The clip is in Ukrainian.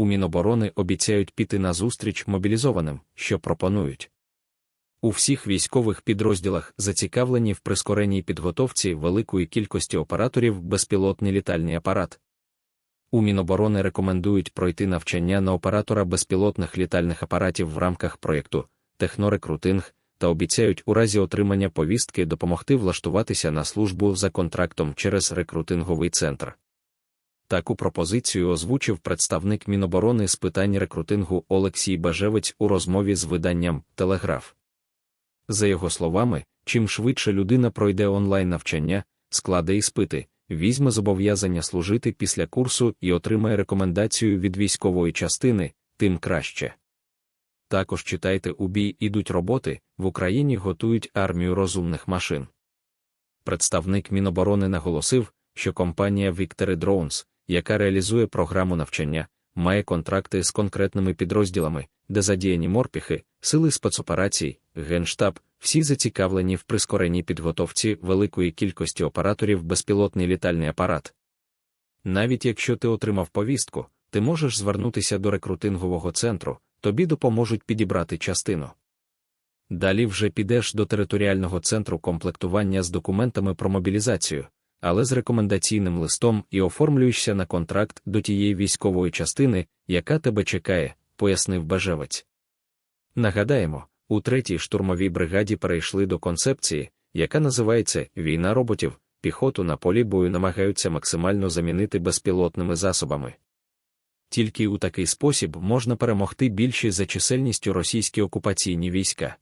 У Міноборони обіцяють піти на зустріч мобілізованим, що пропонують. У всіх військових підрозділах зацікавлені в прискореній підготовці великої кількості операторів безпілотний літальний апарат. У Міноборони рекомендують пройти навчання на оператора безпілотних літальних апаратів в рамках проєкту Технорекрутинг та обіцяють у разі отримання повістки допомогти влаштуватися на службу за контрактом через рекрутинговий центр. Таку пропозицію озвучив представник Міноборони з питань рекрутингу Олексій Бажевець у розмові з виданням Телеграф. За його словами, чим швидше людина пройде онлайн навчання, складе іспити, візьме зобов'язання служити після курсу і отримає рекомендацію від військової частини, тим краще. Також читайте у бій ідуть роботи, в Україні готують армію розумних машин. Представник Міноборони наголосив, що компанія Victory Drones, яка реалізує програму навчання, має контракти з конкретними підрозділами, де задіяні морпіхи, сили спецоперацій, генштаб, всі зацікавлені в прискореній підготовці великої кількості операторів безпілотний літальний апарат. Навіть якщо ти отримав повістку, ти можеш звернутися до рекрутингового центру, тобі допоможуть підібрати частину. Далі вже підеш до територіального центру комплектування з документами про мобілізацію, але з рекомендаційним листом і оформлюєшся на контракт до тієї військової частини, яка тебе чекає, пояснив Бажевець. Нагадаємо, у третій штурмовій бригаді перейшли до концепції, яка називається Війна роботів, піхоту на полі бою намагаються максимально замінити безпілотними засобами. Тільки у такий спосіб можна перемогти більші за чисельністю російські окупаційні війська.